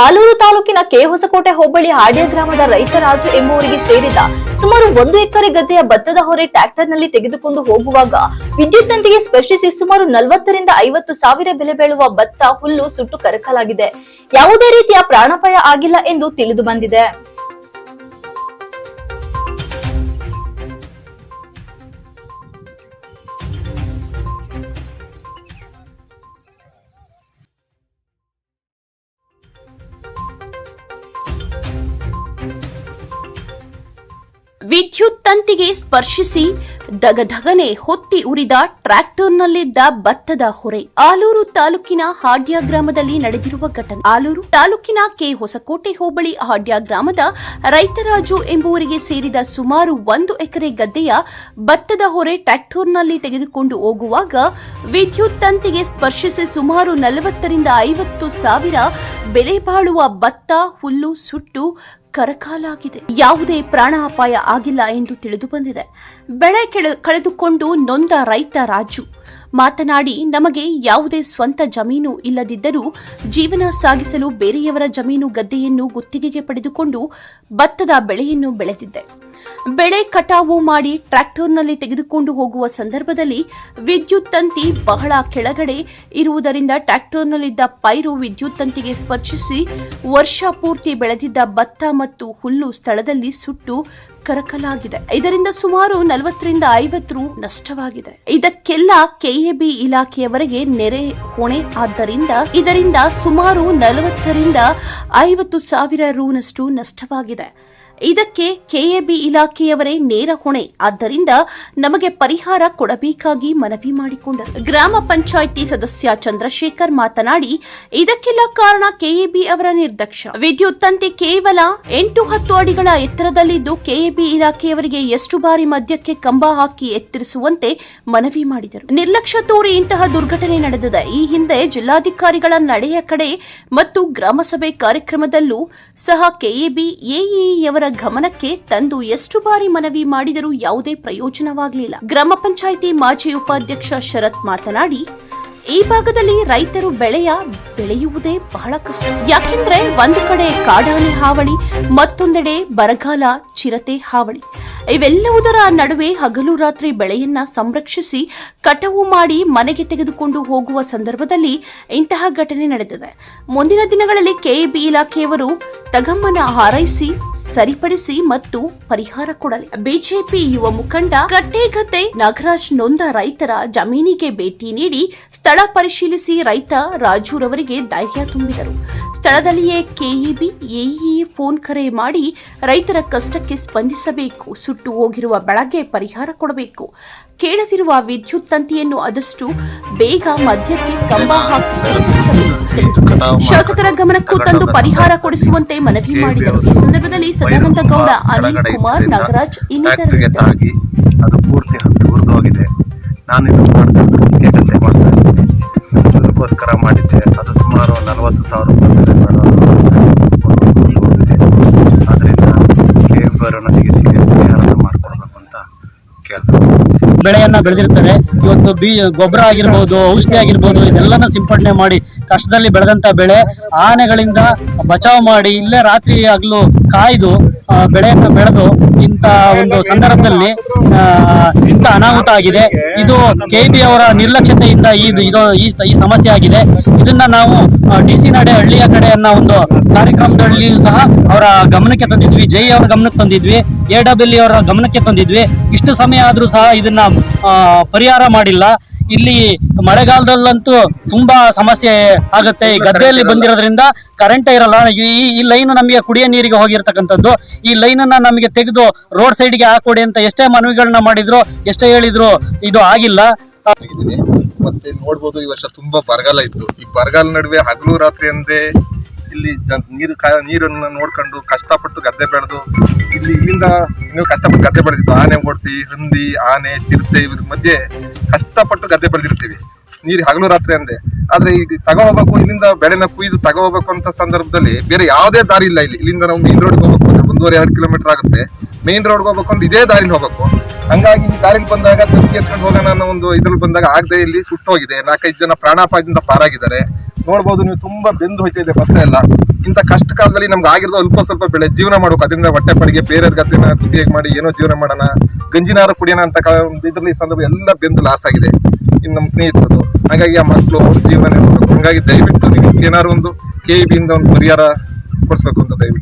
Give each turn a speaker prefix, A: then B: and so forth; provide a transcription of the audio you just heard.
A: ಆಲೂರು ತಾಲೂಕಿನ ಕೆ ಹೊಸಕೋಟೆ ಹೋಬಳಿ ಹಾಡ್ಯ ಗ್ರಾಮದ ರೈತ ರಾಜು ಎಂಬುವರಿಗೆ ಸೇರಿದ ಸುಮಾರು ಒಂದು ಎಕರೆ ಗದ್ದೆಯ ಭತ್ತದ ಹೊರೆ ಟ್ರ್ಯಾಕ್ಟರ್ನಲ್ಲಿ ತೆಗೆದುಕೊಂಡು ಹೋಗುವಾಗ ವಿದ್ಯುತ್ ತಂತಿಗೆ ಸ್ಪರ್ಶಿಸಿ ಸುಮಾರು ನಲವತ್ತರಿಂದ ಐವತ್ತು ಸಾವಿರ ಬೆಲೆ ಬೀಳುವ ಭತ್ತ ಹುಲ್ಲು ಸುಟ್ಟು ಕರಕಲಾಗಿದೆ. ಯಾವುದೇ ರೀತಿಯ ಪ್ರಾಣಾಪಾಯ ಆಗಿಲ್ಲ ಎಂದು ತಿಳಿದು ಬಂದಿದೆ.
B: ವಿದ್ಯುತ್ ತಂತಿಗೆ ಸ್ಪರ್ಶಿಸಿ ದಗದಗನೆ ಹೊತ್ತಿ ಉರಿದ ಟ್ರ್ಯಾಕ್ಟರ್ನಲ್ಲಿದ್ದ ಭತ್ತದ ಹೊರೆ. ಆಲೂರು ತಾಲೂಕಿನ ಹಾಡ್ಯ ಗ್ರಾಮದಲ್ಲಿ ನಡೆದಿರುವ ಘಟನೆ. ಆಲೂರು ತಾಲೂಕಿನ ಕೆ. ಹೊಸಕೋಟೆ ಹೋಬಳಿ ಹಾಡ್ಯ ಗ್ರಾಮದ ರೈತರಾಜು ಎಂಬುವರಿಗೆ ಸೇರಿದ ಸುಮಾರು ಒಂದು ಎಕರೆ ಗದ್ದೆಯ ಭತ್ತದ ಹೊರೆ ಟ್ರ್ಯಾಕ್ಟರ್ನಲ್ಲಿ ತೆಗೆದುಕೊಂಡು ಹೋಗುವಾಗ ವಿದ್ಯುತ್ ತಂತಿಗೆ ಸ್ಪರ್ಶಿಸಿ ಸುಮಾರು ನಲವತ್ತರಿಂದ ಐವತ್ತು ಸಾವಿರ ಬೆಲೆ ಬಾಳುವ ಭತ್ತ, ಹುಲ್ಲು, ಸುಟ್ಟು ಕರಕಾಲಾಗಿದೆ. ಯಾವುದೇ ಪ್ರಾಣ ಅಪಾಯ ಆಗಿಲ್ಲ ಎಂದು ತಿಳಿದು ಬಂದಿದೆ ಬೆಳೆ ಕೆಳ- ಕಳೆದುಕೊಂಡು ನೊಂದ ರೈತ ರಾಜು. ಮಾತನಾಡಿ, ನಮಗೆ ಯಾವುದೇ ಸ್ವಂತ ಜಮೀನು ಇಲ್ಲದಿದ್ದರೂ ಜೀವನ ಸಾಗಿಸಲು ಬೇರೆಯವರ ಜಮೀನು ಗದ್ದೆಯನ್ನು ಗುತ್ತಿಗೆಗೆ ಪಡೆದುಕೊಂಡು ಭತ್ತದ ಬೆಳೆಯನ್ನು ಬೆಳೆದಿದ್ದೆ. ಬೆಳೆ ಕಟಾವು ಮಾಡಿ ಟ್ರ್ಯಾಕ್ಟರ್ನಲ್ಲಿ ತೆಗೆದುಕೊಂಡು ಹೋಗುವ ಸಂದರ್ಭದಲ್ಲಿ ವಿದ್ಯುತ್ ತಂತಿ ಬಹಳ ಕೆಳಗಡೆ ಇರುವುದರಿಂದ ಟ್ರ್ಯಾಕ್ಟರ್ನಲ್ಲಿದ್ದ ಪೈರು ವಿದ್ಯುತ್ ತಂತಿಗೆ ಸ್ಪರ್ಶಿಸಿ ವರ್ಷ ಪೂರ್ತಿ ಬೆಳೆದಿದ್ದ ಭತ್ತ ಮತ್ತು ಹುಲ್ಲು ಸ್ಥಳದಲ್ಲಿ ಸುಟ್ಟು ಕರಕಲಾಗಿದೆ. ಇದರಿಂದ ಸುಮಾರು ನಲವತ್ತರಿಂದ ಐವತ್ತು ರು ನಷ್ಟವಾಗಿದೆ. ಇದಕ್ಕೆಲ್ಲ ಕೆಎಬಿ ಇಲಾಖೆಯವರೆಗೆ ನೆರೆ ಹೊಣೆ. ಆದ್ದರಿಂದ ಇದರಿಂದ ಸುಮಾರು ನಲವತ್ತರಿಂದ ಐವತ್ತು ಸಾವಿರ ರೂನಷ್ಟು ನಷ್ಟವಾಗಿದೆ. ಇದಕ್ಕೆ ಕೆಎಬಿ ಇಲಾಖೆಯವರೇ ನೇರ ಹೊಣೆ. ಆದ್ದರಿಂದ ನಮಗೆ ಪರಿಹಾರ ಕೊಡಬೇಕಾಗಿ ಮನವಿ ಮಾಡಿಕೊಂಡ ಗ್ರಾಮ ಪಂಚಾಯಿತಿ ಸದಸ್ಯ ಚಂದ್ರಶೇಖರ್ ಮಾತನಾಡಿ, ಇದಕ್ಕೆಲ್ಲ ಕಾರಣ ಕೆಎಬಿ ಅವರ ನಿರ್ಲಕ್ಷ್ಯ ವಿದ್ಯುತ್ ತಂತಿ ಕೇವಲ ಎಂಟು ಹತ್ತು ಅಡಿಗಳ ಎತ್ತರದಲ್ಲಿದ್ದು ಕೆಎಬಿ ಇಲಾಖೆಯವರಿಗೆ ಎಷ್ಟು ಬಾರಿ ಮಧ್ಯಕ್ಕೆ ಕಂಬ ಹಾಕಿ ಎತ್ತರಿಸುವಂತೆ ಮನವಿ ಮಾಡಿದರು. ನಿರ್ಲಕ್ಷ್ಯ ತೋರಿ ಇಂತಹ ದುರ್ಘಟನೆ ನಡೆದಿದೆ. ಈ ಹಿಂದೆ ಜಿಲ್ಲಾಧಿಕಾರಿಗಳ ನಡೆಯ ಕಡೆ ಮತ್ತು ಗ್ರಾಮಸಭೆ ಕಾರ್ಯಕ್ರಮದಲ್ಲೂ ಸಹ ಕೆಎಬಿ ಎಇಯವರ ಗಮನಕ್ಕೆ ತಂದು ಎಷ್ಟು ಬಾರಿ ಮನವಿ ಮಾಡಿದರೂ ಯಾವುದೇ ಪ್ರಯೋಜನವಾಗಲಿಲ್ಲ. ಗ್ರಾಮ ಪಂಚಾಯಿತಿ ಮಾಜಿ ಉಪಾಧ್ಯಕ್ಷ ಶರತ್ ಮಾತನಾಡಿ, ಈ ಭಾಗದಲ್ಲಿ ರೈತರು ಬೆಳೆಯ ಬೆಳೆಯುವುದೇ ಬಹಳ ಕಷ್ಟ. ಯಾಕೆಂದ್ರೆ ಒಂದು ಕಡೆ ಕಾಡಾನೆ ಹಾವಳಿ, ಮತ್ತೊಂದೆಡೆ ಬರಗಾಲ, ಚಿರತೆ ಹಾವಳಿ. ಇವೆಲ್ಲವುದರ ನಡುವೆ ಹಗಲು ರಾತ್ರಿ ಬೆಳೆಯನ್ನ ಸಂರಕ್ಷಿಸಿ, ಕಟಾವು ಮಾಡಿ ಮನೆಗೆ ತೆಗೆದುಕೊಂಡು ಹೋಗುವ ಸಂದರ್ಭದಲ್ಲಿ ಇಂತಹ ಘಟನೆ ನಡೆದಿದೆ. ಮುಂದಿನ ದಿನಗಳಲ್ಲಿ ಕೆಎಬಿ ಇಲಾಖೆಯವರು ತಗಮ್ಮನ ಹಾರೈಸಿ ಸರಿಪಡಿಸಿ ಮತ್ತು ಪರಿಹಾರ ಕೊಡಲಿ. ಬಿಜೆಪಿ ಯುವ ಮುಖಂಡ ಕಟ್ಟೆಗತ್ತೆ ನಾಗರಾಜ್ ನೊಂದ ರೈತರ ಜಮೀನಿಗೆ ಭೇಟಿ ನೀಡಿ ಸ್ಥಳ ಪರಿಶೀಲಿಸಿ ರೈತ ರಾಜುರವರಿಗೆ ಧೈರ್ಯ ತುಂಬಿದರು. ಸ್ಥಳದಲ್ಲಿಯೇ ಕೆಇಬಿ, ಎಇಇ ಫೋನ್ ಕರೆ ಮಾಡಿ ರೈತರ ಕಷ್ಟಕ್ಕೆ ಸ್ಪಂದಿಸಬೇಕು, ಸುಟ್ಟು ಹೋಗಿರುವ ಬೆಳಗ್ಗೆ ಪರಿಹಾರ ಕೊಡಬೇಕು. ಕೇಳದಿರುವ ವಿದ್ಯುತ್ ತಂತಿಯನ್ನು ಆದಷ್ಟು ಬೇಗ ಮಧ್ಯಕ್ಕೆ ಕಂಬ ಹಾಕಿ. ತಿಳಿಸಿದರು. ಶಾಸಕರ ಗಮನಕ್ಕೂ ತಂದು ಪರಿಹಾರ ಕೊಡಿಸುವಂತೆ ಮನವಿ ಮಾಡಿದರು ಈ ಸಂದರ್ಭದಲ್ಲಿ ಸದಾನಂದ ಗೌಡ ಅನಿಲ್ ಕುಮಾರ್ ನಾಗರಾಜ್ ಇನ್ನಿತರರು
C: ಫ್ಯಾಕ್ಟರಿಗೆ
B: ಇದ್ದರು.
C: ತಾಗಿ ಅದು ಪೂರ್ತಿ ಹತ್ತು ಹುರಿದು ಹೋಗಿದೆ ನಾನು ಇದು ಮಾಡ್ತಾ ಅದಕ್ಕೋಸ್ಕರ ಮಾಡಿದ್ದೆ ಅದು ಸುಮಾರು ನಲವತ್ತು ಸಾವಿರ ರೂಪಾಯಿ ಅದರಿಂದ ಹೋಗಿದೆ ಆದ್ದರಿಂದ ನನಗೆ ಪರಿಹಾರ ಮಾಡಿಕೊಡ್ಬೇಕು ಅಂತ ಕೇಳ್ತಾರೆ
D: ಬೆಳೆಯನ್ನ ಬೆಳೆದಿರ್ತಾರೆ ಇವತ್ತು ಬೀ ಗೊಬ್ಬರ ಆಗಿರ್ಬೋದು ಔಷಧಿ ಆಗಿರ್ಬೋದು ಇದೆಲ್ಲನ ಸಿಂಪಡಣೆ ಮಾಡಿ ಕಷ್ಟದಲ್ಲಿ ಬೆಳೆದಂತ ಬೆಳೆ, ಆನೆಗಳಿಂದ ಬಚಾವ್ ಮಾಡಿ ಇಲ್ಲೇ ರಾತ್ರಿ ಆಗ್ಲೂ ಕಾಯ್ದು ಬೆಳೆಯನ್ನ ಬೆಳೆದು ಇಂತ ಒಂದು ಸಂದರ್ಭದಲ್ಲಿ ಇಂತ ಅನಾಹುತ ಆಗಿದೆ. ಇದು ಕೆ ಬಿ ಅವರ ನಿರ್ಲಕ್ಷ್ಯತೆಯಿಂದ ಇದು ಇದು, ಈ ಸಮಸ್ಯೆ ಆಗಿದೆ. ಇದನ್ನ ನಾವು ಡಿ ಸಿ ನಡೆ, ಹಳ್ಳಿಯ ಕಡೆಯನ್ನ ಒಂದು ಕಾರ್ಯಕ್ರಮದಲ್ಲಿಯೂ ಸಹ ಅವರ ಗಮನಕ್ಕೆ ತಂದಿದ್ವಿ. ಜೈ ಅವರ ಗಮನಕ್ಕೆ ತಂದಿದ್ವಿ. ಎ ಡಬ್ಲ್ಯೂ ಅವರ ಗಮನಕ್ಕೆ ತಂದಿದ್ವಿ. ಇಷ್ಟು ಸಮಯ ಆದರೂ ಸಹ ಇದನ್ನ ಪರಿಹಾರ ಮಾಡಿಲ್ಲ. ಇಲ್ಲಿ ಮಳೆಗಾಲದಲ್ಲಂತೂ ತುಂಬಾ ಸಮಸ್ಯೆ ಆಗುತ್ತೆ. ಈ ಗದ್ದೆಯಲ್ಲಿ ಬಂದಿರೋದ್ರಿಂದ ಕರೆಂಟ್ ಇರಲ್ಲ. ಈ ಈ ಲೈನ್ ನಮಗೆ ಕುಡಿಯೋ ನೀರಿಗೆ ಹೋಗಿರ್ತಕ್ಕಂಥದ್ದು. ಈ ಲೈನ್ ಅನ್ನ ನಮಗೆ ತೆಗೆದು ರೋಡ್ ಸೈಡ್ಗೆ ಹಾಕೊಡಿ ಅಂತ ಎಷ್ಟೇ ಮನವಿಗಳನ್ನ ಮಾಡಿದ್ರು ಎಷ್ಟೇ ಹೇಳಿದ್ರು ಇದು ಆಗಿಲ್ಲ.
E: ಮತ್ತೆ ನೋಡ್ಬೋದು ಈ ವರ್ಷ ತುಂಬಾ ಬರಗಾಲ ಇತ್ತು. ಈ ಬರಗಾಲ ನಡುವೆ ಹಗಲು ರಾತ್ರಿ ಅಂದೇ ಇಲ್ಲಿ ನೀರು ನೀರನ್ನು ನೋಡ್ಕೊಂಡು ಕಷ್ಟಪಟ್ಟು ಗದ್ದೆ ಬೆಳೆದು ಇಲ್ಲಿ ಇಲ್ಲಿಂದ ಇನ್ನೂ ಕಷ್ಟಪಟ್ಟು ಗದ್ದೆ ಬೆಳೆದಿತ್ತು ಆನೆ ಓಡಿಸಿ, ಹಂದಿ, ಆನೆ, ಚಿರತೆ ಇವ್ರ ಮಧ್ಯೆ ಕಷ್ಟಪಟ್ಟು ಗದ್ದೆ ಬೆಳೆದಿರ್ತೀವಿ. ನೀರು ಹಗಲು ರಾತ್ರಿ ಅಂದೆ. ಆದ್ರೆ ತಗೋ ಹೋಗ್ಬೇಕು ಇಲ್ಲಿಂದ ಬೆಳೆನ ಕುಯ್ದು ತಗೋ ಹೋಗ್ಬೇಕು ಅಂತ ಸಂದರ್ಭದಲ್ಲಿ ಬೇರೆ ಯಾವುದೇ ದಾರಿ ಇಲ್ಲ ಇಲ್ಲಿ. ಇಲ್ಲಿಂದ ನಾವು ಮೇನ್ ರೋಡ್ಗೆ ಹೋಗ್ಬೇಕು ಅಂದ್ರೆ ಒಂದೂವರೆ, ಎರಡು ಕಿಲೋಮೀಟರ್ ಆಗುತ್ತೆ. ಮೇನ್ ರೋಡ್ಗೆ ಹೋಗ್ಬೇಕು ಅಂದ್ರೆ ಇದೇ ದಾರಿಲಿ ಹೋಗ್ಬೇಕು. ಹಂಗಾಗಿ ಈ ದಾರಿಲಿ ಬಂದಾಗ ತಂತಿ ಎತ್ಕೊಂಡು ಹೋಗೋಣ ಅನ್ನೋ ಒಂದು ಇದ್ರಲ್ಲಿ ಬಂದಾಗ ಆಗದೆ ಇಲ್ಲಿ ಸುಟ್ಟೋಗಿದೆ ನಾಲ್ಕೈದು ಜನ ಪ್ರಾಣಾಪಾಯದಿಂದ ಪಾರಾಗಿದ್ದಾರೆ. ನೋಡ್ಬೋದು, ನೀವು ತುಂಬಾ ಬೆಂದು ಹೋಯ್ತಾ ಇದೆ ಭತ್ತ ಎಲ್ಲ. ಇಂಥ ಕಷ್ಟ ಕಾಲದಲ್ಲಿ ನಮ್ಗೆ ಆಗಿರೋದು ಅಲ್ಪ ಸ್ವಲ್ಪ ಬೆಳೆ. ಜೀವನ ಮಾಡ್ಬೇಕು. ಅದರಿಂದ ಹೊಟ್ಟೆ ಪಡಿಗೆ ಬೇರೆ ಗದ್ದೆನ ಕುದಿಯಾಗಿ ಮಾಡಿ, ಏನೋ ಜೀವನ ಮಾಡೋಣ, ಗಂಜಿನಾರು ಕುಡಿಯೋಣ ಅಂತ ಇದ್ರಲ್ಲಿ ಸಂದರ್ಭ ಎಲ್ಲ ಬೆಂದು ಲಾಸ್ ಆಗಿದೆ. ಇನ್ನು ನಮ್ಮ ಸ್ನೇಹಿತರದು. ಹಾಗಾಗಿ ಆ ಮಕ್ಕಳು, ಅವ್ರ ಜೀವನ ಹಂಗಾಗಿ ದಯವಿಟ್ಟು ನೀವು ಏನಾದ್ರು ಒಂದು ಕೆ ಬಿಯಿಂದ ಒಂದು ಪರಿಹಾರ ಕೊಡಿಸ್ಬೇಕು ಅಂತ ದಯವಿಟ್ಟು.